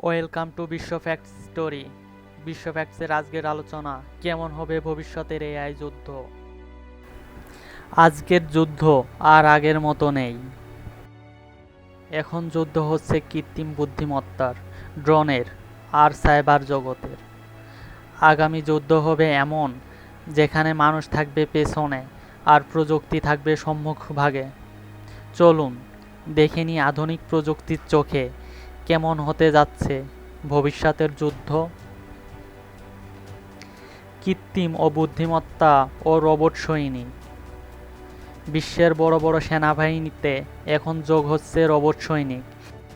Welcome to Bishwa facts story. Bishwa ফ্যাক্টসের আজকের আলোচনা, কেমন হবে ভবিষ্যতের এআই যুদ্ধ? আজকের যুদ্ধ আর আগের মতো নেই। এখন যুদ্ধ হচ্ছে কৃত্রিম বুদ্ধিমত্তার, ড্রোনের আর সাইবার জগতের। আগামী যুদ্ধ হবে এমন, যেখানে মানুষ থাকবে পেছনে আর প্রযুক্তি থাকবে সম্মুখভাগে। চলুন, দেখে নিই আধুনিক প্রযুক্তির চোখে কেমন হতে যাচ্ছে ভবিষ্যতের যুদ্ধ? কৃত্রিম ও বুদ্ধিমত্তা ও রোবট সৈনিক বিশ্বের বড় বড় সেনাবাহিনীতে এখন যোগ হচ্ছে রোবট সৈনিক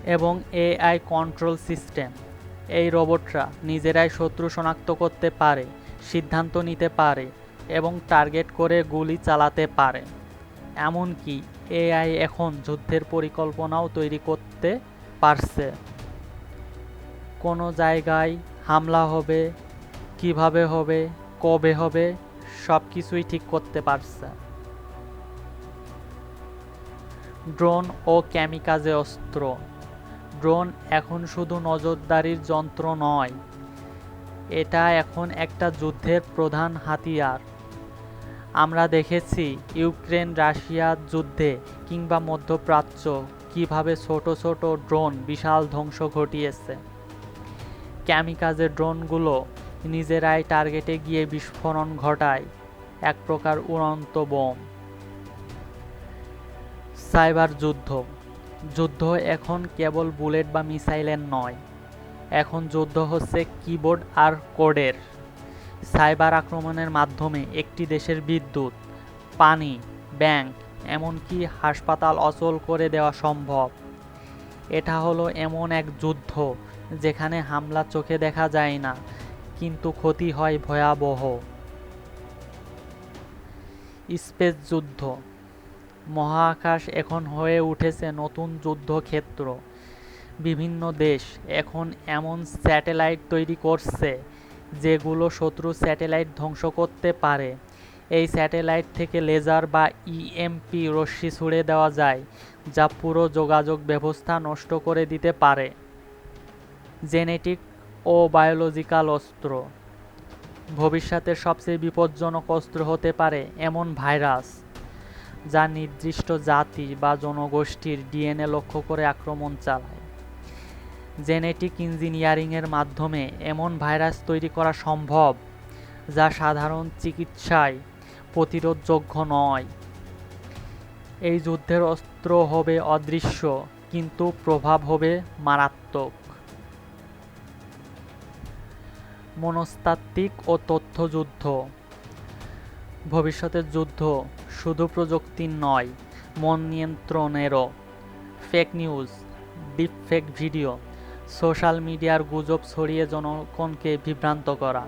এবং এআই কন্ট্রোল সিস্টেম। এই রোবটরা নিজেরাই শত্রু শনাক্ত করতে পারে, সিদ্ধান্ত নিতে পারে এবং টার্গেট করে গুলি চালাতে পারে। এমনকি এআই এখন যুদ্ধের পরিকল্পনাও তৈরি করতে পারছে। কোনো জায়গায় হামলা হবে, কীভাবে হবে, কবে হবে সব কিছুই ঠিক করতে পারছে। ড্রোন ও ক্যামিকাজে অস্ত্র। ড্রোন এখন শুধু নজরদারির যন্ত্র নয়, এটা এখন একটা যুদ্ধের প্রধান হাতিয়ার। আমরা দেখেছি ইউক্রেন রাশিয়া যুদ্ধে কিংবা মধ্যপ্রাচ্য কীভাবে ছোট ছোট ড্রোন বিশাল ধ্বংস ঘটিয়েছে। ক্যামিকাজের ড্রোনগুলো নিজেরাই টার্গেটে গিয়ে বিস্ফোরণ ঘটায়। এক প্রকার উড়ন্ত বোম। সাইবার যুদ্ধ। যুদ্ধ এখন কেবল বুলেট বা মিসাইলের নয়। এখন যুদ্ধ হচ্ছে কিবোর্ড আর কোডের। সাইবার আক্রমণের মাধ্যমে একটি দেশের বিদ্যুৎ, পানি, ব্যাংক এমনকি হাসপাতাল অচল করে দেওয়া সম্ভব। এটা হলো এমন এক যুদ্ধ যেখানে হামলা চোখে দেখা যায় না, কিন্তু ক্ষতি হয় ভয়াবহ। স্পেস যুদ্ধ। মহাকাশ এখন হয়ে উঠেছে নতুন যুদ্ধক্ষেত্র। বিভিন্ন দেশ এখন এমন স্যাটেলাইট তৈরি করছে যেগুলো শত্রু স্যাটেলাইট ধ্বংস করতে পারে। এই স্যাটেলাইট থেকে লেজার বা ইএমপি রশ্মি ছুড়ে দেওয়া যায়, যা পুরো যোগাযোগ ব্যবস্থা নষ্ট করে দিতে পারে। জেনেটিক ও বায়োলজিক্যাল অস্ত্র। ভবিষ্যতের সবচেয়ে বিপজ্জনক অস্ত্র হতে পারে এমন ভাইরাস, যা নির্দিষ্ট জাতি বা জনগোষ্ঠীর ডিএনএ লক্ষ্য করে আক্রমণ চালায়। জেনেটিক ইঞ্জিনিয়ারিংয়ের মাধ্যমে এমন ভাইরাস তৈরি করা সম্ভব, যা সাধারণ চিকিৎসায় প্রতিরোধযোগ্য নয়। এই যুদ্ধের অস্ত্র হবে অদৃশ্য, কিন্তু প্রভাব হবে মারাত্মক। মনস্তাত্ত্বিক ও তথ্যযুদ্ধ ভবিষ্যতের যুদ্ধ শুধু প্রযুক্তির নয়, মন নিয়ন্ত্রণেরও। Fake news deepfake video social মিডিয়ার গুজব ছড়িয়ে জনগণকে বিভ্রান্ত করা।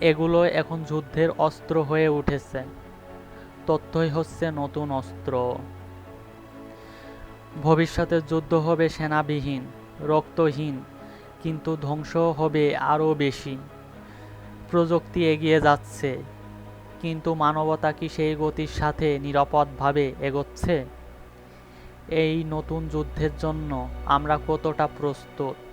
এগুলো এখন যুদ্ধের অস্ত্র হয়ে উঠেছে। তথ্যই হচ্ছে নতুন অস্ত্র। ভবিষ্যতে যুদ্ধ হবে সেনাবিহীন, রক্তহীন, কিন্তু ধ্বংস হবে আরও বেশি। প্রযুক্তি এগিয়ে যাচ্ছে, কিন্তু মানবতা কি সেই গতির সাথে নিরাপদভাবে এগোচ্ছে? এই নতুন যুদ্ধের জন্য আমরা কতটা প্রস্তুত?